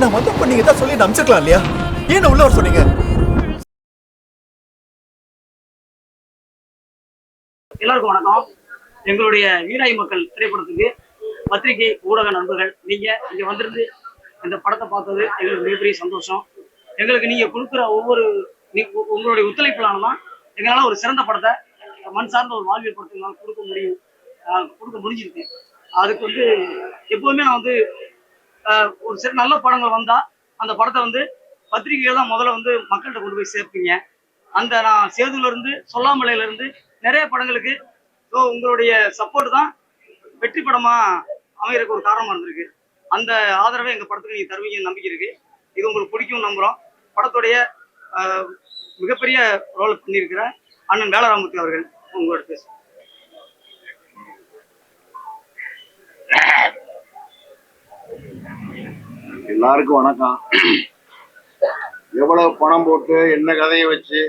நான் வந்தப்ப நீங்க தான் சொல்லி அனுப்பிச்சிருக்கலாம் இல்லையா? ஏன் உள்ள வர சொன்னீங்க? எல்லாருக்கும் வணக்கம். எங்களுடைய வீராய் மக்கள் திரைப்படத்துக்கு பத்திரிகை ஊடக நண்பர்கள் நீங்க இங்க வந்திருந்து இந்த படத்தை பார்த்தது எங்களுக்கு மிகப்பெரிய சந்தோஷம். எங்களுக்கு நீங்க கொடுக்குற ஒவ்வொரு உங்களுடைய ஒத்துழைப்பிலான தான் எங்களால ஒரு சிறந்த படத்தை மண் சார்ந்த ஒரு வாழ்வியல் படத்தை எங்களால் கொடுக்க முடியும். கொடுக்க முடிஞ்சிருக்கு. அதுக்கு வந்து எப்போதுமே நான் வந்து ஒரு சில நல்ல படங்கள் வந்தா அந்த படத்தை வந்து பத்திரிகைகள் தான் முதல்ல வந்து மக்கள்கிட்ட கொண்டு போய் சேர்ப்பீங்க. அந்த நான் சேதுலேருந்து இருந்து சொல்லாமலையில இருந்து நிறைய படங்களுக்கு ஸோ உங்களுடைய சப்போர்ட் தான் வெற்றி படமாக அமைகிறக்கு ஒரு காரணமாக இருந்திருக்கு. அந்த ஆதரவை எங்கள் படத்துக்கு நீங்கள் தருவீங்கன்னு நம்பிக்கை இருக்குது இது உங்களுக்கு பிடிக்கும் நம்புகிறோம் படத்துடைய மிகப்பெரிய ரோல் பண்ணியிருக்கிற அண்ணன் வேலராமூர்த்தி அவர்கள். உங்களோட பேச எல்லாருக்கும் வணக்கம். எவ்வளவு பணம் போட்டு என்ன கதையை வச்சு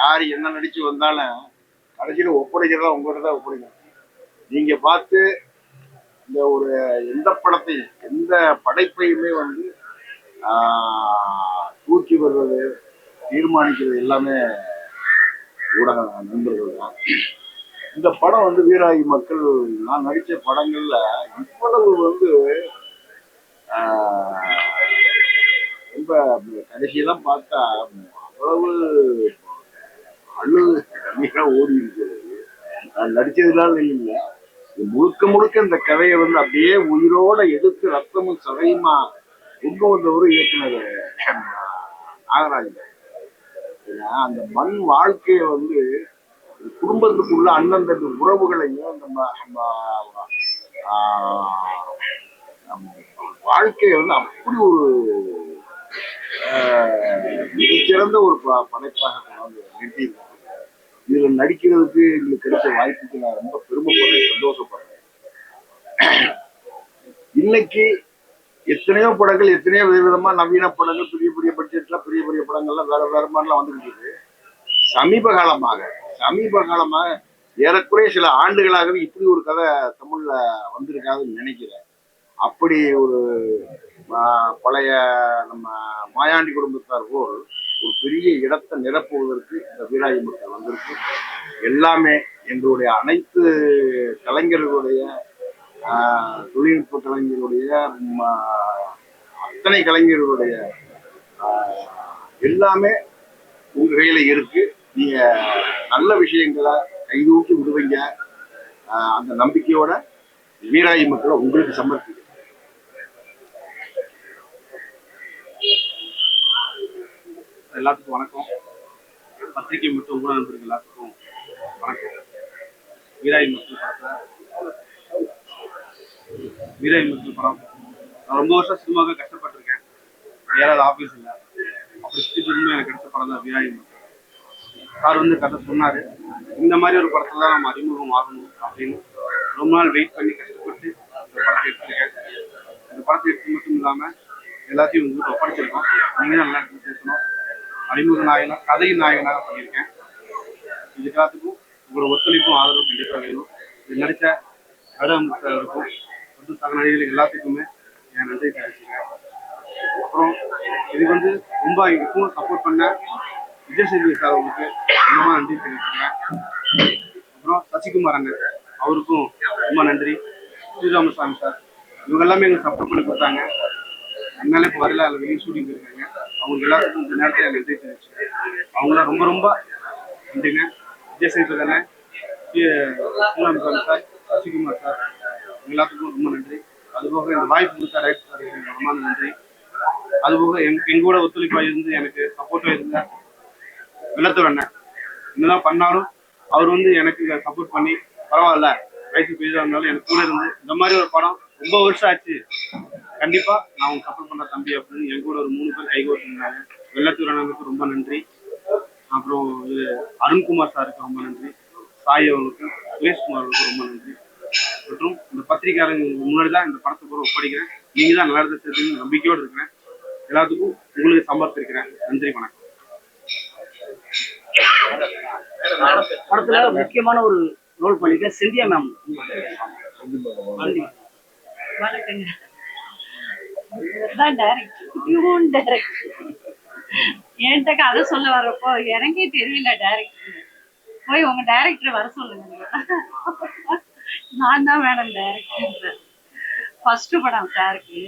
யார் என்ன நடிச்சு வந்தாலும் கடைசியில் ஒப்படைக்கிறதா உங்கள்கிட்ட தான் ஒப்படைக்கணும். நீங்கள் பார்த்து இந்த ஒரு எந்த படத்தையும் எந்த படைப்பையுமே வந்து தூக்கி வருவது தீர்மானிக்கிறது எல்லாமே ஊடக நண்பர்கள் தான். இந்த படம் வந்து வீராயி மக்கள் நான் நடித்த படங்களில் இவ்வளவு வந்து ரொம்ப கடைசியெல்லாம் பார்த்தா அவ்வளவு அழுது கம்மியாக ஓடி இருக்கிறது நான் நடிச்சதுனால இல்லை முழுக்க முழுக்க இந்த கதையை வந்து அப்படியே உயிரோட எடுத்து ரத்தமும் சதையுமா கொண்டு வந்தவரும் இயக்குனர் நாகராஜன் ஏன்னா, அந்த மண் வாழ்க்கையை வந்து குடும்பத்துக்குள்ள அண்ணன் தம்பி உறவுகளையும் நம்ம நம்ம வாழ்க்கை வந்து அப்படி ஒரு மிகச்சிறந்த ஒரு ப- படைப்பாக கொண்டாந்து நிறுத்தியிருக்காங்க. இதுல நடிக்கிறதுக்கு எங்களுக்கு கிடைச்ச வாய்ப்புக்கு நான் ரொம்ப பெருமைப்படுறேன் சந்தோஷப்படுறேன். இன்னைக்கு எத்தனையோ படங்கள் எத்தனையோ விதவிதமா நவீன படங்கள் பெரிய பெரிய பட்ஜெட்ல பெரிய பெரிய படங்கள்லாம் வேற வேற மாதிரிலாம் வந்துட்டு இருக்கு. சமீப காலமாக சமீப காலமாக ஏறக்குறைய சில ஆண்டுகளாகவே இப்படி ஒரு கதை தமிழ்ல வந்திருக்காதுன்னு நினைக்கிறேன். அப்படி ஒரு பழைய நம்ம மாயாண்டி குடும்பத்தார் போல் ஒரு பெரிய இடத்தை நிரப்புவதற்கு இந்த வீராயி மக்கள் வந்திருக்கு. எல்லாமே எங்களுடைய அனைத்து கலைஞர்களுடைய தொழில்நுட்ப கலைஞர்களுடைய அத்தனை கலைஞர்களுடைய எல்லாமே உங்க கையில இருக்கு. நீங்க நல்ல விஷயங்களை கைதூக்கி விடுவீங்க. அந்த நம்பிக்கையோட வீராயி மக்களை உங்களுக்கு சமர்ப்பிக்கிறேன். எல்லாத்துக்கும் வணக்கம். பத்திரிகை மற்றும் ஊடக நண்பர்கள் எல்லாத்துக்கும் வணக்கம். வீராய் மக்கள் படத்தை வீராய் மக்கள் படம். நான் ரொம்ப வருஷம் சினிமாவுக்கு கஷ்டப்பட்டிருக்கேன். ஏதாவது ஆஃபீஸ் இல்லை. அப்படி சுற்றி திரும்ப எனக்கு கிடைச்ச படம் தான் வீராய் மக்கள். சார் வந்து கதை சொன்னார். இந்த மாதிரி ஒரு படத்துல நம்ம அறிமுகம் ஆகணும் அப்படின்னு. ரொம்ப நாள் வெயிட் பண்ணி கஷ்டப்பட்டு இந்த படத்தை எடுத்திருக்கேன். இந்த படத்தை எடுத்து மட்டும் இல்லாமல் எல்லாத்தையும் உங்களுக்கு ஒப்படைச்சிருக்கோம். நீங்கள் நல்லா அறிமுக நாயகனாக கதை நாயகனாக பண்ணியிருக்கேன். இது எல்லாத்துக்கும் உங்களோட ஒத்துழைப்பும் ஆதரவும் கண்டிப்பாக வேணும். இது நடித்த கருமுத்தருக்கும் மற்றும் சக நடிகர்கள் எல்லாத்துக்குமே என் நன்றி தெரிவிச்சுக்கிறேன். அப்புறம் இது வந்து ரொம்ப இதுக்கும் சப்போர்ட் பண்ண விஜய் சேதுபதி சார் அவங்களுக்கு ரொம்ப நன்றி தெரிவிச்சுக்கிறேன். அப்புறம் சசிகுமார் அண்ணன் அவருக்கும் ரொம்ப நன்றி. ஸ்ரீராமசாமி சார் இவங்க எல்லாமே எங்களுக்கு சப்போர்ட் பண்ணி கொடுத்தாங்க. அதனால இப்போ வரல அதில் வெளியே ஷூட்டிங் இருக்காங்க அவங்க எல்லாத்துக்கும் இந்த நேரத்தில் எனக்கு நன்றி தெரிவிச்சுக்கிறேன் அவங்களாம் ரொம்ப ரொம்ப நன்றிங்க. விஜய் சேதுபதி சார் சசிகுமார் சார் எல்லாத்துக்கும் ரொம்ப நன்றி. அதுபோக இந்த வாய்ப்பு கொடுத்த ரைட் சார் ரொம்ப நன்றி. அதுபோக எங் எங்கூட ஒத்துழைப்பாக இருந்து எனக்கு சப்போர்ட்டாக இருந்த வெள்ளத்தூர் அண்ணன் என்னதான் பண்ணாலும் அவர் வந்து எனக்கு சப்போர்ட் பண்ணி பரவாயில்ல வயசு பெரியதாக இருந்தாலும் எனக்கு கூட இருந்து இந்த மாதிரி ஒரு படம் ரொம்ப வருஷம் ஆச்சு. கண்டிப்பா நான் அவங்க சப்போர்ட் பண்ற தம்பி அப்படின்னு என் கூட ஒரு மூணு பேர் கை கோர்த்துருந்தாங்க வெள்ளத்தூர் அண்ணனுக்கு ரொம்ப நன்றி. அப்புறம் இது அருண்குமார் சாருக்கு ரொம்ப நன்றி. சாய் அவர்களுக்கு சுரேஷ்குமார் அவர்களுக்கு ரொம்ப நன்றி. மற்றும் இந்த பத்திரிகையாளங்க முன்னாடி தான் இந்த படத்தை கூட ஒப்படைக்கிறேன். நீங்க தான் நல்லா சேர்த்து நம்பிக்கையோடு இருக்கிறேன். எல்லாத்துக்கும் உங்களுக்கு சமர்ப்பிக்கிறேன் நன்றி வணக்கம். படத்துல முக்கியமான ஒரு ரோல் பண்ணிருக்க செந்தியா மேம் வணக்கங்க என்கிட்ட கதை சொல்ல வரப்போ எனக்கே தெரியல டைரக்டர் போய் உங்க டைரக்டர் வர சொல்லுங்க நான் தான் மேடம் டைரக்டர் ஃபர்ஸ்ட் படம் சாருக்கு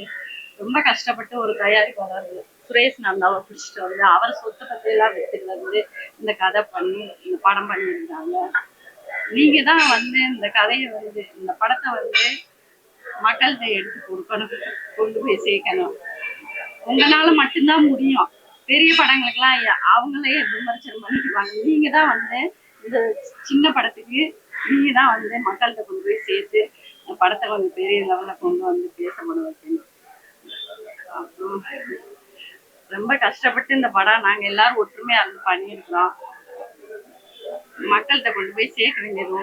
ரொம்ப கஷ்டப்பட்டு ஒரு தயாரிப்பாளர் சுரேஷ் நந்தாவை பிடிச்சிட்டு வந்து அவர் சொத்து பத்தி எல்லாம் வித்துட்டு வந்து இந்த கதை பண்ணி இந்த படம் பண்ணியிருந்தாங்க நீங்க தான் வந்து இந்த கதையை வந்து இந்த படத்தை வந்து மக்கள்கிட்ட எடுத்து கொடுக்கணும். கொண்டு போய் சேர்க்கணும். உங்களால மட்டும்தான் முடியும். பெரிய படங்களுக்கெல்லாம் ஐயா- அவங்களே விமர்சனம் பண்ணிக்குவாங்க? நீங்க தான் வந்து இந்த சின்ன படத்துக்கு நீங்க தான் வந்து மக்கள்கிட்ட கொண்டு போய் சேர்த்து படத்தை கொஞ்சம் பெரிய லெவலில் கொண்டு வந்து பேசப்பட வைக்கணும். அப்புறம் ரொம்ப கஷ்டப்பட்டு இந்த படம் நாங்க எல்லாரும் ஒற்றுமையா இருந்து பண்ணியிருக்கிறோம். மக்கள்கிட்ட கொண்டு போய் சேர்க்க வேண்டியது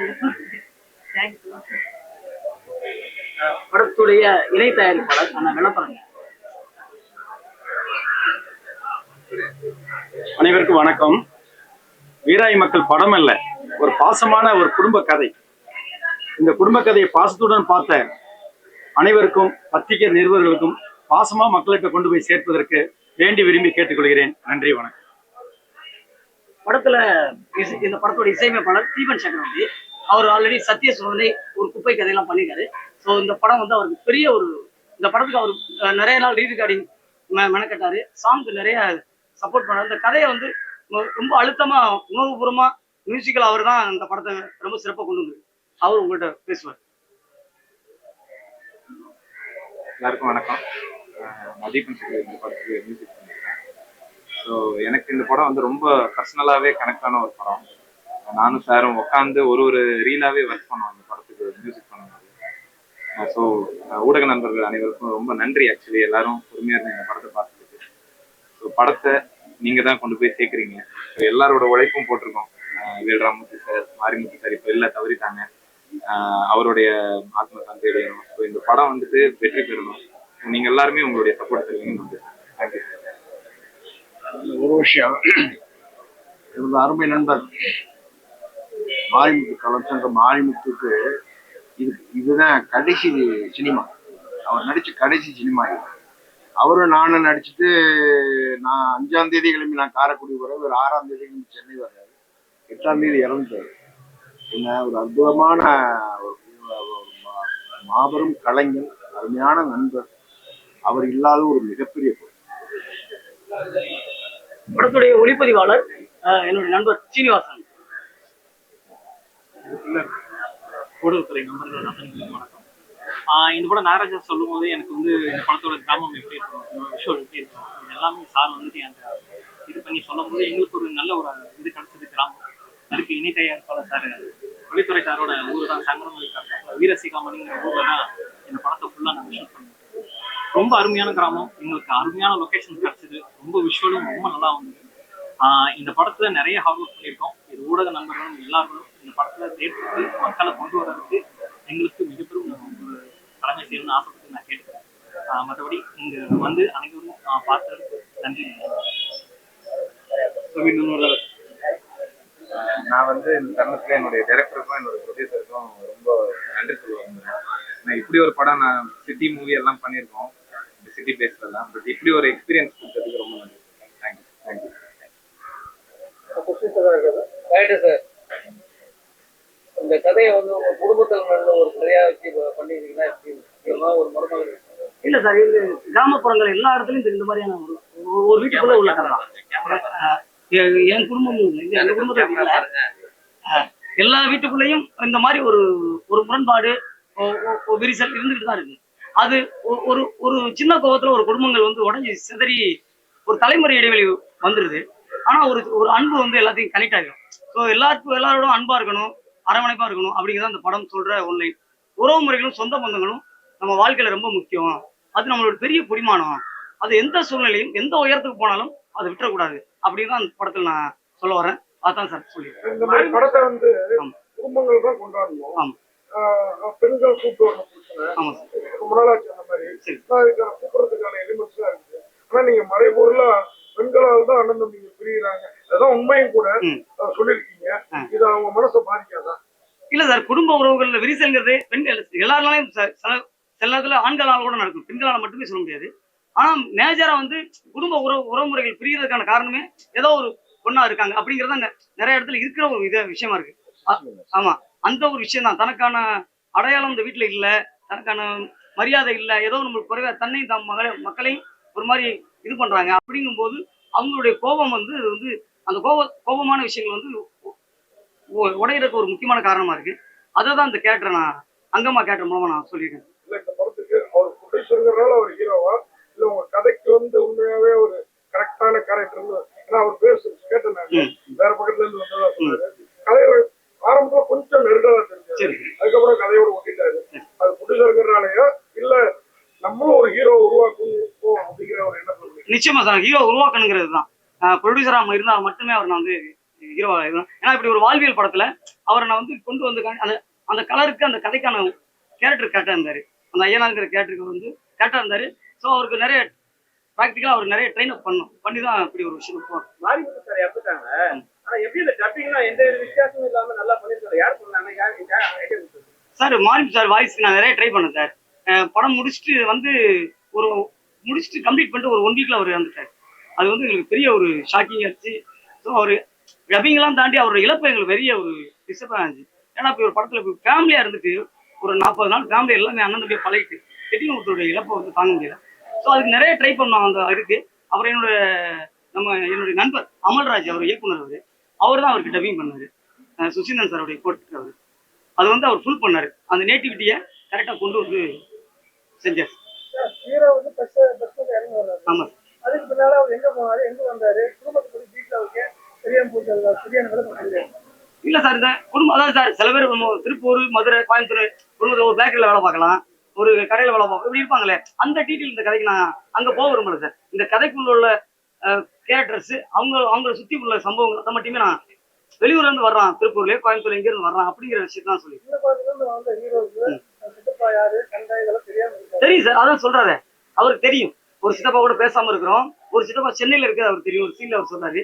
தேங்க்யூ படத்துடைய இணை தயாரிப்பாளர் அந்த விளம்பரம் அனைவருக்கும் வணக்கம். வீராய் மக்கள் படம் அல்ல ஒரு பாசமான ஒரு குடும்ப கதை. இந்த குடும்ப கதையை பாசத்துடன் பார்த்த அனைவருக்கும் பத்திரிகை நிருபர்களுக்கும் பாசமா மக்களுக்கு கொண்டு போய் சேர்ப்பதற்கு வேண்டி விரும்பி கேட்டுக்கொள்கிறேன். நன்றி வணக்கம். படத்துல இந்த படத்தோட இசையமைப்பாளர் தீபன் சக்கரவர்த்தி. அவர் ஆல்ரெடி சத்திய சோதனை ஒரு குப்பை கதையெல்லாம் பண்ணியிருக்காரு ஸோ இந்த படம் வந்து அவருக்கு பெரிய ஒரு இந்த படத்துக்கு அவர் நிறைய நாள் ரீ மெனக்கட்டாரு. சாங்க்கு நிறைய சப்போர்ட் பண்ணாரு. இந்த கதையை வந்து ரொம்ப அழுத்தமா உணவுபூர்வமா மியூசிக்கல் அவர் தான் இந்த படத்தை ரொம்ப சிறப்பாக கொண்டு வந்து அவர் உங்கள்கிட்ட பேசுவார். எல்லாருக்கும் வணக்கம். அஹ் நான் இந்த படத்துக்கு மியூசிக் பண்ணியிருக்கேன் ஸோ எனக்கு இந்த படம் வந்து ரொம்ப பர்சனலாகவே கனெக்டான ஒரு படம். நானும் சாரும் உட்காந்து ஒரு ஒரு ரீலாவே ஒர்க் பண்ணோம் அந்த படத்துக்கு மியூசிக் பண்ணும்போது. ஸோ ஊடக நண்பர்கள் அனைவருக்கும் ரொம்ப நன்றி ஆக்சுவலி எல்லாரும் பொறுமையாக இருந்து இந்த படத்தை பார்த்துட்டு ஸோ படத்தை நீங்க தான் கொண்டு போய் சேர்க்குறீங்க. எல்லாரோட உழைப்பும் போட்டிருக்கோம். அஹ் சார் மாரிமுத்து சார் இப்போ இல்லை தவறிட்டாங்க. ஆஹ் அவருடைய ஆத்ம சாந்தி அடையணும் ஸோ இந்த படம் வந்துட்டு வெற்றி பெறணும். நீங்க எல்லாருமே உங்களுடைய சப்போர்ட் தருவீங்கன்னு நம்புறேன் ஒரு விஷயம். எனது அருமை நண்பர் மாரிமுத்து கலச்சந்திர மாரிமுத்துக்கு இது இதுதான் கடைசி சினிமா. அவர் நடிச்ச கடைசி சினிமா இது. அவரும் நானும் நடிச்சுட்டு நான் அஞ்சாம் தேதி கிளம்பி நான் காரைக்குடி வர ஒரு ஆறாம் தேதி கிளம்பி சென்னை வர்றாரு. எட்டாம் தேதி இறந்துட்டாரு. என்ன ஒரு அற்புதமான ஒரு மா- மாபெரும் கலைஞர் அருமையான நண்பர். அவர் இல்லாத ஒரு மிகப்பெரிய பொருள். படத்துடைய ஒளிப்பதிவாளர் அஹ், என்னுடைய நண்பர் சீனிவாசன். ஊடகத்துறை நண்பர்கள் அனைவருக்கும் வணக்கம் ஆஹ் இந்த படம் நாகராஜா சொல்லும் போது எனக்கு வந்து இந்த படத்தோட கிராமம் எப்படி இருக்கும் விஷுவல் எப்படி இருக்கும் இது எல்லாமே சார் வந்துட்டு அந்த இது பண்ணி சொல்லும் போது எங்களுக்கு ஒரு நல்ல ஒரு இது கிடைச்சது கிராமம். அதுக்கு இணை தயாரிப்பாளர் சார் தொழில்துறை சாரோட ஊர் தான் சார் வீரசிகாமணிங்கிற ஊர்ல தான் இந்த படத்தை ஃபுல்லாக நாங்கள் ஷூட் பண்ணோம். ரொம்ப அருமையான கிராமம். எங்களுக்கு அருமையான லொகேஷன் கிடைச்சது. ரொம்ப விஷுவலும் ரொம்ப நல்லா வந்தது ஆஹ் இந்த படத்துல நிறைய ஹார்ட் ஒர்க் பண்ணியிருக்கோம். இது ஊடக நண்பர்களும் எல்லாரும் படத்துல தேர்வுக்கு மக்களை கொண்டு வர்றதுக்கு எங்களுக்கு மிகப்பெரும் ஒரு கடமை செய்யணும்னு ஆசைப்பட்டு நான் கேட்டுக்கிறேன் மற்றபடி இங்க வந்து அனைவரும் பார்த்ததுக்கு நன்றி நான் வந்து இந்த தருணத்துல என்னுடைய டைரக்டருக்கும் என்னோட ப்ரொடியூசருக்கும் ரொம்ப நன்றி சொல்ல விரும்புறேன் நான் இப்படி ஒரு படம் நான் சிட்டி மூவி எல்லாம் பண்ணியிருக்கோம் இந்த சிட்டி பிளேஸ்ல எல்லாம் பட் இப்படி ஒரு எக்ஸ்பீரியன்ஸ் கொடுத்ததுக்கு ரொம்ப நன்றி தேங்க்யூ தேங்க்யூ ரைட்டு சார் இந்த கதையை வந்து உங்க குடும்பத்தில் நடந்த ஒரு கதையா வச்சு பண்ணிருக்கீங்கன்னா எப்படி ஒரு மருமகள் இல்ல சார் இது கிராமப்புறங்கள் எல்லா இடத்துலயும் இந்த- மாதிரியான ஒரு ஒரு வீட்டுக்குள்ள உள்ள கதை என் குடும்பம் எங்க குடும்பத்துல எல்லா வீட்டுக்குள்ளேயும் இந்த மாதிரி ஒரு ஒரு முரண்பாடு விரிசல் இருந்துகிட்டு தான் இருக்கு. அது ஒரு ஒரு சின்ன கோபத்துல ஒரு குடும்பங்கள் வந்து உடஞ்சி சிதறி ஒரு தலைமுறை இடைவெளி வந்துருது. ஆனா ஒரு ஒரு அன்பு வந்து எல்லாத்தையும் கனெக்ட் ஆகிடும் ஸோ எல்லாருக்கும் எல்லாரோட அன்பா இருக்கணும். அரவணைப்பா இருக்கணும் அப்படிங்கிறத அந்த படம் சொல்ற ஒன்லை உறவு முறைகளும் சொந்த பந்தங்களும் நம்ம வாழ்க்கையில ரொம்ப முக்கியம். அது நம்மளோட பெரிய புடிமானம். அது எந்த சூழ்நிலையும் எந்த உயரத்துக்கு போனாலும் அதை விட்டுறக்கூடாது. அப்படின்னு தான் அந்த படத்தில் நான் சொல்ல வரேன். அதான் சார் சொல்லி இந்த மாதிரி படத்தை வந்து. குடும்பங்கள் தான் கொண்டாடணும். ஆமா. பெண்கள் கூப்பிட்டு வரணும் பிரச்சனை. ஆமா சார். ரொம்ப நாளாச்சு அந்த மாதிரி. கூப்பிடுறதுக்கான எலிமெண்ட்ஸ் எல்லாம் இருக்குது ஆனா நீங்க மறைபொருளா பெண்களால் தான் அண்ணன் தம்பிங்க பிரியுறாங்க. அதான் உண்மையும் கூட சொல்லியிருக்கீங்க. இது அவங்க மனசை பாதிக்காதா? இல்ல சார் குடும்ப உறவுகள்ல விரிசல்ங்கிறது பெண்கள் எல்லாருனாலையும் ச- சில சில நேரத்துல ஆண்களால கூட நடக்கும். பெண்களால மட்டுமே சொல்ல முடியாது. ஆனா மேஜரா வந்து குடும்ப உறவு உறவுமுறைகள் பிரியறதுக்கான காரணமே ஏதோ ஒரு பொண்ணா இருக்காங்க அப்படிங்கறது நிறைய இடத்துல இருக்கிற ஒரு இது விஷயமா இருக்கு. ஆமா. அந்த ஒரு விஷயம் தான். தனக்கான அடையாளம் இந்த வீட்டுல இல்ல. தனக்கான மரியாதை இல்ல. ஏதோ நம்மளுக்கு குறைவா தன்னையும் தம் மகளை மக்களையும் ஒரு மாதிரி இது பண்றாங்க. அப்படிங்கும்போது அவங்களுடைய கோபம் வந்து வந்து அந்த கோப கோபமான விஷயங்கள் வந்து உடையறதுக்கு ஒரு முக்கியமான காரணமா இருக்கு. அதை தான் இந்த கேரக்டரை நான் அங்கம்மா கேரக்டர் மூலமா நான் சொல்லியிருக்கேன். இல்ல இந்த படத்துக்கு அவர் ப்ரொடியூசருங்கிறனால அவர் ஹீரோவா இல்ல உங்க கதைக்கு வந்து உண்மையாவே ஒரு கரெக்டான கேரக்டர் ஏன்னா அவர் பேச கேட்டேன். வேற பக்கத்துல இருந்து வந்ததா சொன்னாரு. கதையோட ஆரம்பத்துல கொஞ்சம் நெருடலா தெரிஞ்சது. சரி அதுக்கப்புறம் கதையோட ஒட்டிட்டாரு அது ப்ரொடியூசருங்கிறனாலயா இல்ல நம்மளும் ஒரு ஹீரோ உருவாக்குவோம் அப்படிங்கிற ஒரு நிச்சயமா சார் ஹீரோ உருவாக்கணுங்கிறது தான். ப்ரொடியூசரா இருந்தால் மட்டுமே அவர் நான் வந்து ஹீரோ ஏன்னா இப்படி ஒரு வாழ்வியல் படத்துல அவரை நான் வந்து கொண்டு வந்து அந்த அந்த கலருக்கு அந்த கதைக்கான கேரக்டர் கரெக்டாக இருந்தாரு. அந்த ஐயனாங்கிற கேரக்டருக்கு வந்து கரெக்டாக இருந்தாரு. ஸோ அவருக்கு நிறைய ப்ராக்டிக்கலாக அவர் நிறைய ட்ரெயின் அப் பண்ணும் பண்ணி தான் இப்படி ஒரு விஷயம் மாரிமுத்து சார் இறந்துட்டாங்க. ஆனா எப்படி இந்த டப்பிங்லாம் எந்த வித வித்தியாசமும் இல்லாம நல்லா பண்ணிருக்காரு? யார் பண்ணாங்க யார் சார் மாரிம் சார் வாய்ஸ்க்கு நான் நிறைய ட்ரை பண்ணேன் சார். படம் முடிச்சுட்டு வந்து ஒரு முடிச்சுட்டு கம்ப்ளீட் பண்ணிட்டு ஒரு ஒன் வீக்ல அவர் இறந்துட்டார். அது வந்து எங்களுக்கு பெரிய ஒரு ஷாக்கிங் ஆச்சு ஸோ அவர் ரபிங்கெல்லாம் தாண்டி அவரோட இழப்பு எங்களுக்கு பெரிய ஒரு டிஸ்டர்பாக இருந்துச்சு. ஏன்னா இப்போ ஒரு படத்தில் இப்போ ஃபேமிலியாக இருந்துட்டு ஒரு நாற்பது நாள் ஃபேமிலி எல்லாமே அண்ணன் தம்பியை பழகிட்டு திடீர்னு ஒருத்தருடைய இழப்பை வந்து தாங்க முடியல. ஸோ அதுக்கு நிறைய ட்ரை பண்ணோம் அந்த இதுக்கு. அவர் என்னோட நம்ம என்னுடைய நண்பர் அமல்ராஜ் அவர் இயக்குனர் அவர். அவர் தான் அவருக்கு டப்பிங் பண்ணாரு. சுசீந்தன் சாருடைய கோட்டு அவர். அது வந்து அவர் ஃபுல் பண்ணாரு. அந்த நேட்டிவிட்டியை கரெக்டாக கொண்டு வந்து செஞ்சார். ஹீரோ வந்து பஸ் பஸ் இறங்கி வர்றாரு. ஆமாம் அதுக்கு பின்னால அவர் எங்க போனாரு? எங்க வந்தாரு? குடும்பத்தை பத்தி வீட்டுல அவருக்கு தெரியாம போச்சு அது சரியான விளக்கம் தெரியாது இல்ல சார் இந்த குடும்பம் அதான் சார் சில பேர் நம்ம திருப்பூர் மதுரை கோயம்புத்தூர் குடும்பத்தில் ஒரு பேக்கரியில் வேலை பார்க்கலாம். ஒரு கடையில் வேலை பார்க்கலாம் இப்படி இருப்பாங்களே. அந்த டீட்டெயில் இந்த கதைக்கு நான் அங்கே போக விரும்பல சார் இந்த கதைக்குள்ள உள்ள கேரக்டர்ஸ் அவங்க அவங்கள சுற்றி உள்ள சம்பவங்கள் அதை மட்டுமே நான் வெளியூர்ல இருந்து வர்றான் திருப்பூர்லயே கோயம்புத்தூர்ல இருந்து வர்றான் அப்படிங்கிற விஷயத்தை தான் சொல்லி தெரியாம சார் அதான் சொல்றாரு அவருக்கு தெரியும் ஒரு சித்தப்பா கூட பேசாம இருக்கிறோம் ஒரு சித்தப்பா சென்னையில இருக்கிறது அவருக்கு தெரியும் ஒரு சீன்ல அவர் சொன்னாரு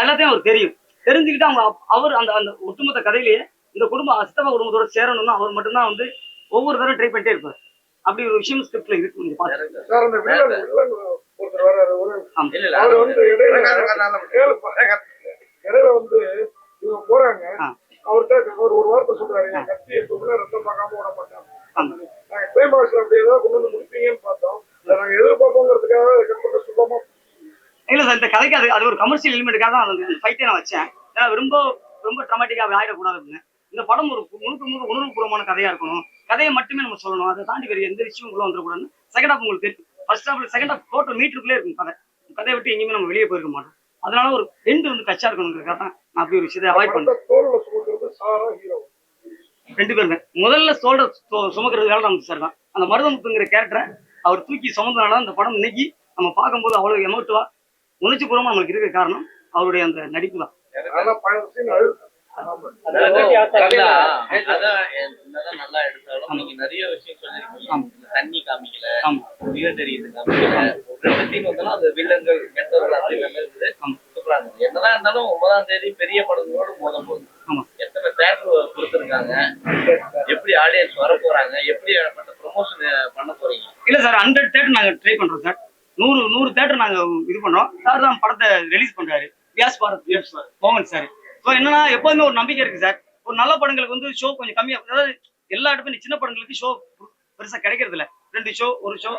எல்லாத்தையும் அவருக்கு தெரியும் தெரிஞ்சுக்கிட்டு அவங்க அவர் அந்த அந்த ஒட்டுமொத்த கதையிலேயே இந்த குடும்பம் சித்தப்பா குடும்பத்தோட சேரணும்னா அவர் மட்டும்தான் வந்து ஒவ்வொரு தடவை ட்ரை பண்ணிட்டே இருப்பார் அப்படி ஒரு விஷயம் ஸ்கிரிப்ட்ல இருக்கு நீங்க பாருங்க இடையில வந்து இவங்க போறாங்க. அவர்கிட்ட ஒரு ஒரு வார்த்தை சொல்றாரு என் கத்தி எப்பவுமே ரத்தம் பார்க்காம விட மாட்டேன். ஆமா. நாங்க கிளைமாக்ஸ் அப்படி ஏதாவது கொண்டு வந்து முடிப்பீங்கன்னு பார்த்தோம். அதை நாங்க எதிர்பார்ப்போங்கிறதுக்காக அதை கட் பண்ண சுத்தமா இல்ல சார் இந்த கதைக்கு அது அது ஒரு கமர்ஷியல் எலிமெண்ட்டுக்காக தான் அந்த ஃபைட்டே நான் வச்சேன். ஏன்னா ரொம்ப ரொம்ப ட்ராமாட்டிக்காக ஆயிடக்கூடாது அப்படின்னு. இந்த படம் ஒரு முழுக்க முழுக்க உணர்வுபூர்வமான கதையா இருக்கணும். கதையை மட்டுமே நம்ம சொல்லணும். அதை தாண்டி வேறு எந்த விஷயம் உள்ள வந்துடக்கூடாதுன்னு செகண்ட் ஹாஃப் உங்களுக்கு தெரியும். First half second half total மீட்டருக்குள்ளே இருக்கும் கதை. கதையை விட்டு எங்கேயுமே நம்ம வெளியே போயிருக்க மாட்டோம். அதனால ஒரு எண்டு வந்து கச்சா இருக்கணுங்கிறதுக்காக தான் நான் அப்படி ஒரு விஷயத்தை அவாய்ட் பண்ணேன். ரெண்டு பேருமே முதல்ல சோல்ற சுமக்கிறதுக்காக நம்ம சார் தான். அந்த மருதமுத்துங்கிற கேரக்டரை அவர் தூக்கி சுமந்தனால தான் இந்த படம் இன்னைக்கு நம்ம பார்க்கும்போது அவ்வளவு எமோட்டிவா உணர்ச்சி பூர்வமா நம்மளுக்கு இருக்க காரணம் அவருடைய அந்த நடிப்பு தான். நல்லா எடுத்தாலும் நீங்க நிறைய விஷயம் சொல்லிருக்கீங்க. தண்ணி காமிக்கல உயிர் தெரியுது காமிக்கல. அந்த வில்லங்கள் கெட்டவர்கள் அப்படி இருந்தது இருந்தது என்னதான் இருந்தாலும் ஒன்பதாம் தேதி பெரிய படங்களோடு மோத போகுது. எத்தனை தேட்டர் கொடுத்துருக்காங்க? எப்படி ஆடியன்ஸ் வர போறாங்க? எப்படி ப்ரொமோஷன் பண்ண போறீங்க? இல்ல சார் ஹண்ட்ரட் தேட்டர் நாங்க ட்ரை பண்றோம் சார். நூறு நூறு தேட்டர் நாங்க இது பண்றோம் சார் தான் படத்தை ரிலீஸ் பண்றாரு. வியாஸ் பாரத் வியாஸ் மோகன் சார். ஸோ என்னன்னா எப்போதுமே ஒரு நம்பிக்கை இருக்கு சார். ஒரு நல்ல படங்களுக்கு வந்து ஷோ கொஞ்சம் கம்மியா அதாவது எல்லா இடத்துலையும் சின்ன படங்களுக்கு ஷோ பெருசா கிடைக்கிறது இல்ல ரெண்டு ஷோ ஒரு ஷோ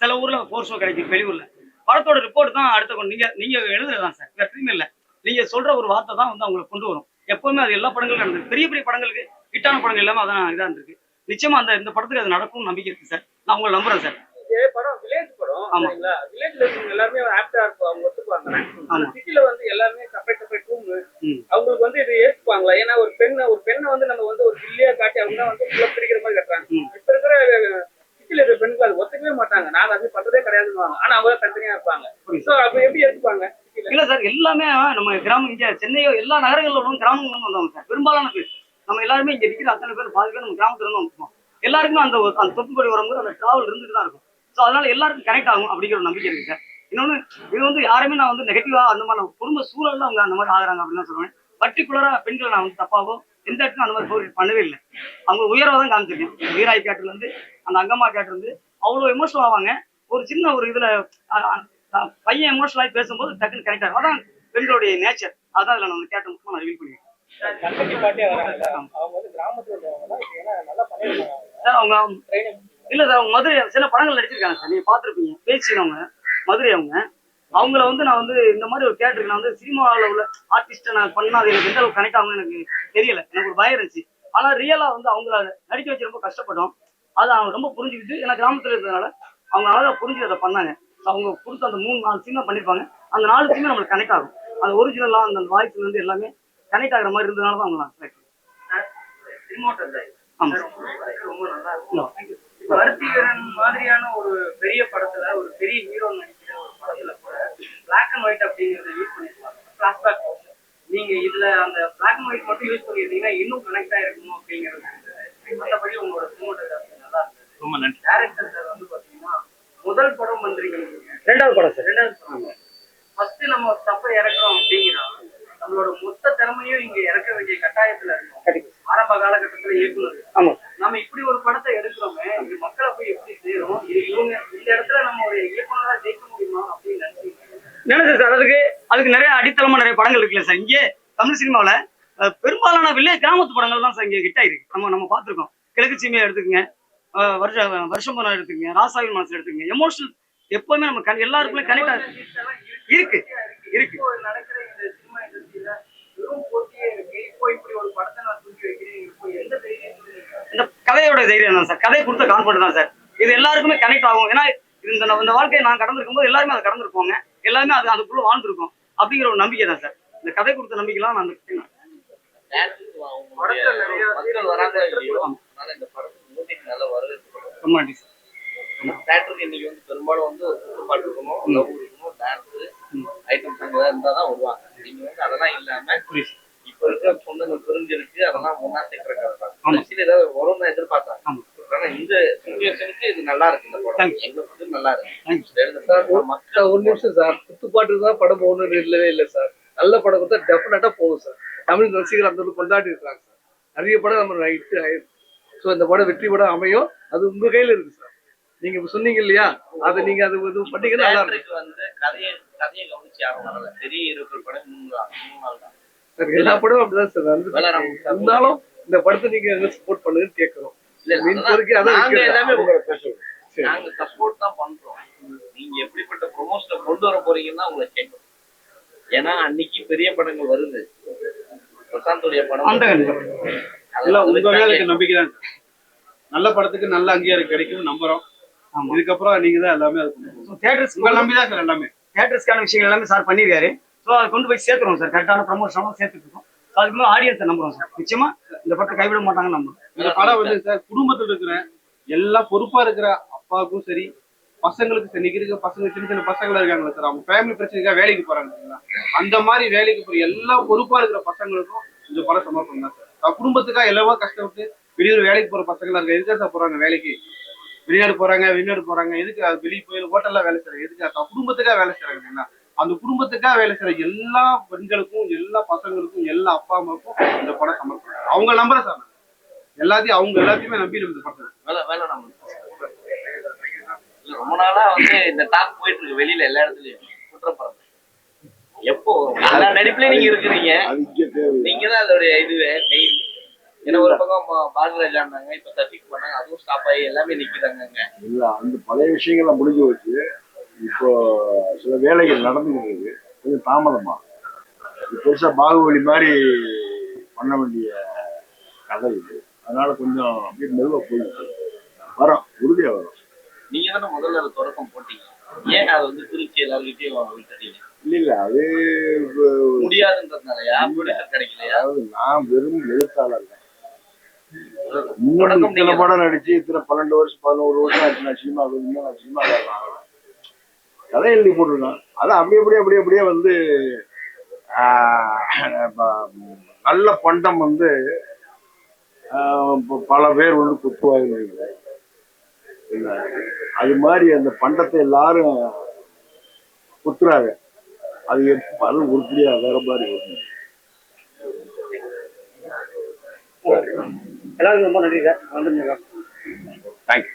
சில ஊர்ல ஃபோர் ஷோ கிடைக்கும் வெளியூர்ல. படத்தோட ரிப்போர்ட் தான் அடுத்த கொண்டு. நீங்க நீங்க எழுதுறதுதான் சார். வேற எதுவுமே இல்ல. நீங்க சொல்ற ஒரு வார்த்தை தான் வந்து அவங்களுக்கு கொண்டு வரும். எப்பவுமே அது எல்லா படங்களும் நடந்தது பெரிய பெரிய படங்களுக்கு ஹிட்டான படங்கள் எல்லாமே அதான் இதா இருந்திருக்கு. நிச்சயமா அந்த இந்த படத்துக்கு அது நடக்கும் நம்பிக்கை இருக்கு சார். நான் உங்களை நம்புறேன் சார். படம் வில்லேஜ் படம் ஆமா. சரிங்களா? வில்லேஜ்ல இருக்கவங்க எல்லாருமே ஆப்டா இருக்கும் அவங்க ஒத்துக்குவாங்க. சிட்டில வந்து எல்லாமே செப்பரேட் செப்பரேட் ரூம். அவங்களுக்கு வந்து இது ஏத்துப்பாங்களா? ஏன்னா ஒரு பெண்ணை ஒரு பெண்ணை வந்து நம்ம வந்து ஒரு கில்லியா காட்டி அவங்க வந்து பிடிக்கிற மாதிரி கட்டுறாங்க ம். இப்ப இருக்கிற சிட்டில இருக்கிற பெண்கள் அது ஒத்துக்கவே மாட்டாங்க நாங்க அது ஆனா அவங்க தான் தனித்தனியா இருப்பாங்க. புரியுது. சோ அப்ப எப்படி சிட்டில இல்ல சார் எல்லாமே நம்ம கிராமம் இங்க சென்னையோ எல்லா நகரங்கள்ல உள்ளவங்க கிராமங்களும் வந்தவங்க சார். பெரும்பாலான பேர். நம்ம எல்லாருமே இங்க இருக்கிற அத்தனை பேர் பாதி பேர் நம்ம கிராமத்துல இருந்து வந்துருப்போம் எல்லாருக்குமே அந்த அந்த தொப்புப்படி வரும்போது அந்த டிராவல் இருந்துட்டு தான் இருக்கும். ஸோ அதனால எல்லாருக்கும் கனெக்ட் ஆகும் அப்படிங்கிற ஒரு நம்பிக்கை இருக்கு சார். இன்னொன்னு இது வந்து யாருமே நான் வந்து நெகட்டிவா அந்த மாதிரி குடும்ப சூழல்ல அவங்க அந்த மாதிரி ஆகுறாங்க அப்படின்னு தான் சொல்லுவேன். பர்டிகுலரா பெண்களை நான் வந்து தப்பாவோ எந்த இடத்துல அந்த மாதிரி பண்ணவே இல்லை. அவங்க உயர்வா தான் காமிச்சிருக்கேன். வீராய் கேட்டுல இருந்து அந்த அங்கம்மா கேட்டு இருந்து அவ்வளோ எமோஷனல் ஆவாங்க. ஒரு சின்ன ஒரு இதுல பையன் எமோஷனல் ஆகி பேசும்போது டக்குன்னு கனெக்ட் ஆகும் அதான் பெண்களுடைய நேச்சர் அதான் இதுல நான் கேட்ட முக்கியமா நான் ரிவீல் ட்ரைனிங் இல்ல சார் அவங்க மதுரை சில படங்கள் நடிச்சிருக்காங்க சார். நீங்க பாத்திருப்பீங்க பேசினவங்க மதுரை அவங்க. அவங்கள வந்து நான் வந்து இந்த மாதிரி ஒரு கேரக்டருக்கு நான் வந்து சினிமாவில் உள்ள ஆர்டிஸ்ட்டை நான் பண்ணா அது எனக்கு எந்த அளவுக்கு கனெக்ட் ஆகும்னு எனக்கு தெரியல. எனக்கு ஒரு பயம் இருந்துச்சு. ஆனா ரியலா வந்து அவங்கள நடிக்க வச்சு ரொம்ப கஷ்டப்பட்டோம். அதை அவங்க ரொம்ப புரிஞ்சுக்கிட்டு ஏன்னா கிராமத்துல இருக்கிறதுனால அவங்க புரிஞ்சு அதை பண்ணாங்க. அவங்க கொடுத்த அந்த மூணு நாலு சீனா பண்ணியிருப்பாங்க அந்த நாலு சீனும் நம்மளுக்கு கனெக்ட் ஆகும். அந்த ஒரிஜினலா அந்த வாய்ஸ்ல இருந்து எல்லாமே கனெக்ட் ஆகிற மாதிரி இருந்ததுனால தான் அவங்க நான் செலக்ட் ரொம்ப நல்லா இருக்கும் மாதிரியான ஒரு பெரிய படத்துல ஒரு பெரிய ஹீரோ நடிக்கிற ஒரு படத்துல கூட பிளாக் அண்ட் ஒயிட் அப்படிங்கறத யூஸ் பண்ணிருப்பாங்க பிளாஷ்பேக் நீங்க இதுல அந்த பிளாக் அண்ட் ஒயிட் மட்டும் யூஸ் பண்ணிருந்தீங்கன்னா இன்னும் கனெக்ட் ஆயிருக்கும் அப்படிங்கிறது மற்றபடி உங்களோட சினிமோட்டோகிராஃபி ரொம்ப நன்றி. டேரக்டர் சார் வந்து பாத்தீங்கன்னா முதல் படம் வந்திருக்கீங்க ரெண்டாவது படம் சார். ரெண்டாவது படம். ஃபர்ஸ்ட் நம்ம தப்பை இறக்குறோம் அப்படிங்கிறா நம்மளோட மொத்த திறமையும் இங்க இறக்க வேண்டிய கட்டாயத்துல இருக்கும். ஆரம்ப காலகட்டத்துல இயக்குனர். ஆமா நம்ம இப்படி ஒரு படத்தை எடுக்கிறோமே இது மக்களை போய் எப்படி சேரும்? இது இவங்க இந்த இடத்துல நம்ம ஒரு இயக்குனரா ஜெயிக்க முடியுமா அப்படின்னு நினைச்சீங்க நினைச்சேன் சார் அதுக்கு அதுக்கு நிறைய அடித்தளமா நிறைய படங்கள் இருக்குல்ல சார்? இங்கே தமிழ் சினிமாவில் பெரும்பாலான வில்லேஜ் கிராமத்து படங்கள் தான் சார் இங்கே ஹிட் ஆயிருக்கு. நம்ம நம்ம பார்த்துருக்கோம். கிழக்கு சீமையை எடுத்துக்கங்க. வருஷ வருஷம் போனா எடுத்துக்கங்க ராசாவின் மனசுல எடுத்துக்கங்க. எமோஷனல் எப்பவுமே நம்ம கண் எல்லாருக்குமே கனெக்ட் ஆகுது இருக்கு. இருக்கு இந்த கதையோட தைரியம் தான் சார். கதை கொடுத்த கான்ஃபிடன்ட் தான் சார். இது எல்லாருக்குமே கனெக்ட் ஆகும். ஏன்னா இந்த இந்த வாழ்க்கையை நான் கடந்திருக்கும் போது எல்லாருமே அதை கடந்திருப்போங்க. எல்லாருமே அது அதுக்குள்ள வாழ்ந்துருக்கோம். அப்படிங்கிற ஒரு நம்பிக்கை தான் சார். இந்த கதை கொடுத்த நம்பிக்கைலாம் நான் அந்த நல்ல வரவேற்பு. ரொம்ப நன்றி சார் தேட்டருக்கு இன்னைக்கு வந்து பெரும்பாலும் வந்து ஒரு குத்துப்பாட்டு இருக்கணும் லவ் இருக்கணும் டான்ஸ் ஐட்டம் சாங் ஏதாவது இருந்தா தான் வருவாங்க. நீங்க வந்து அதெல்லாம் இல்லாம இப்ப இருக்கிற பொண்ணுங்க புரிஞ்சிருக்கு அதெல்லாம் ஒன்னா சேர்க்கிற கதை தான் கடைசியில ஏதாவது வரும்னு தான் எதிர்பார்த்தாங்க. ஆமா. ஆனா இந்த சுச்சுவேஷனுக்கு இது நல்லா இருக்கு இந்த படம். Thank எங்க வந்து நல்லா இருக்கு. சார் மக்கள் ஒரு நிமிஷம் சார். குத்துப்பாட்டு தான் படம் போகணும்னு இல்லவே இல்லை சார். நல்ல படம் கொடுத்தா டெஃபினட்டா போகும் சார். தமிழ் ரசிகர் அந்த அளவுக்கு கொண்டாடி இருக்காங்க சார். நிறைய படம் நம்ம ரைட்டு ஆயிருக்கு. ஸோ இந்த படம் வெற்றி படம் அமையும் அது உங்க கையில இருக்கு சார் நீங்க இப்ப சொன்னீங்க இல்லையா? அதை நீங்க அது இது பண்ணீங்கன்னா நல்லா இருக்கும். வந்து கதையை கதையை கவனிச்சு வரல. பெரிய இருக்கிற படம் மூணு தான் நாள் எல்லா படமும் அப்படிதான் சார் வந்து இருந்தாலும் இந்த படத்தை நீங்க சப்போர்ட் பண்ணுங்கன்னு கேட்கிறோம். இல்ல, மீன் பொறுக்கி அதான். எல்லாமே. நாங்க சப்போர்ட் தான் பண்றோம். நீங்க எப்படிப்பட்ட ப்ரொமோஷனை கொண்டு வர போறீங்கன்னா உங்களை கேட்கணும். ஏன்னா அன்னைக்கு பெரிய படங்கள் வருது. பிரசாந்தோடைய படம். அதெல்லாம் உங்க இருக்க நம்பிக்கை தான் நல்ல படத்துக்கு நல்ல அங்கீகாரம் கிடைக்கும் நம்புறோம். இதுக்கப்புறம் நீங்க தான் எல்லாமே அது தேட்டர்ஸ் உங்களை நம்பி தான் சார் எல்லாமே. தேட்டர்ஸ்க்கான விஷயங்கள் எல்லாமே சார் பண்ணியிருக்காரு. ஸோ அதை கொண்டு போய் சேர்த்துருவோம் சார். கரெக்டான ப்ரமோஷனாக சேர்த்துட்டு இருக்கோம். அதுக்கு மேலே ஆடியன்ஸை நம்புறோம் சார். நிச்சயமா இந்த படத்தை கைவிட மாட்டாங்கன்னு நம்புறோம். இந்த படம் வந்து சார் குடும்பத்துல இருக்கிற எல்லா பொறுப்பா இருக்கிற அப்பாவுக்கும் சரி பசங்களுக்கு சரி இருக்க பசங்க சின்ன சின்ன பசங்களா இருக்காங்களா சார் அவங்க ஃபேமிலி பிரச்சனைக்காக வேலைக்கு போறாங்க அந்த மாதிரி வேலைக்கு போற எல்லா பொறுப்பா இருக்கிற பசங்களுக்கும் இந்த படம் சமர்ப்பணம் தான் சார். குடும்பத்துக்காக எல்லாமே கஷ்டப்பட்டு வெளியூர் வேலைக்கு போற பசங்க இருக்க எதுக்காக சார் போறாங்க வேலைக்கு? வெளிநாடு போறாங்க வெளிநாடு போறாங்க. எதுக்கு அது வெளியே போய் ஹோட்டல்ல வேலை செய்யறாங்க எதுக்கு குடும்பத்துக்காக வேலை செய்யறாங்க இல்லைங்களா அந்த குடும்பத்துக்காக வேலை செய்யற எல்லா பெண்களுக்கும் எல்லா பசங்களுக்கும் எல்லா அப்பா அம்மாவுக்கும் இந்த படம் சமர்ப்பணம் அவங்க நம்புற சார் எல்லாத்தையும் அவங்க எல்லாத்தையுமே நம்பி நம்ம இந்த படத்தை வேலை வேலை நம்ம ரொம்ப நாளா வந்து இந்த டாக் போயிட்டு இருக்கு. வெளியில எல்லா இடத்துலயும். குற்றப்படம் எப்போ? எல்லா நடிப்புலயும் நீங்க இருக்கிறீங்க. நீங்க தான் அதோடைய இதுவே மெயின் ஏன்னா ஒரு பக்கம் பாரதிராஜா இருந்தாங்க இப்ப தட்டிக்கு பண்ணாங்க அதுவும் ஸ்டாப் ஆகி எல்லாமே நிக்கிறாங்க இல்ல அந்த பழைய விஷயங்கள்லாம் முடிஞ்சு வச்சு இப்போ சில வேலைகள் நடந்துக்கிட்டு இருக்கு. கொஞ்சம் தாமதமா. பெருசா பாகுபலி மாதிரி பண்ண வேண்டிய கதை இது. அதனால கொஞ்சம் அப்படியே மெதுவாக போயிடுச்சு. வரும் உறுதியா வரும். நீங்க தானே முதல்ல தொடக்கம் போட்டீங்க. ஏன் அதை வந்து திருச்சி எல்லாருக்கிட்டையும் விட்டுட்டீங்க இல்ல இல்ல அது முடியாதுன்றதுனாலயா? கிடைக்கலையா? அதாவது நான் வெறும் எழுத்தாளர். இன்னும் இத்தனை படம் நடிச்சு இத்தனை பன்னெண்டு வருஷம் பதினோரு வருஷம் ஆச்சு நான் சினிமா இன்னும் நான் சினிமா கதை எழுதி போட்டிருக்கேன் அதான் அப்படி அப்படியே அப்படியே அப்படியே வந்து நல்ல பண்டம் வந்து பல பேர் வந்து குத்துவாங்க அது மாதிரி அந்த பண்டத்தை எல்லாரும் குத்துறாங்க. அது அது உருப்படியா வேற மாதிரி வரும் எல்லாருக்கும் ரொம்ப நன்றி சார். வந்துருங்க தேங்க்யூ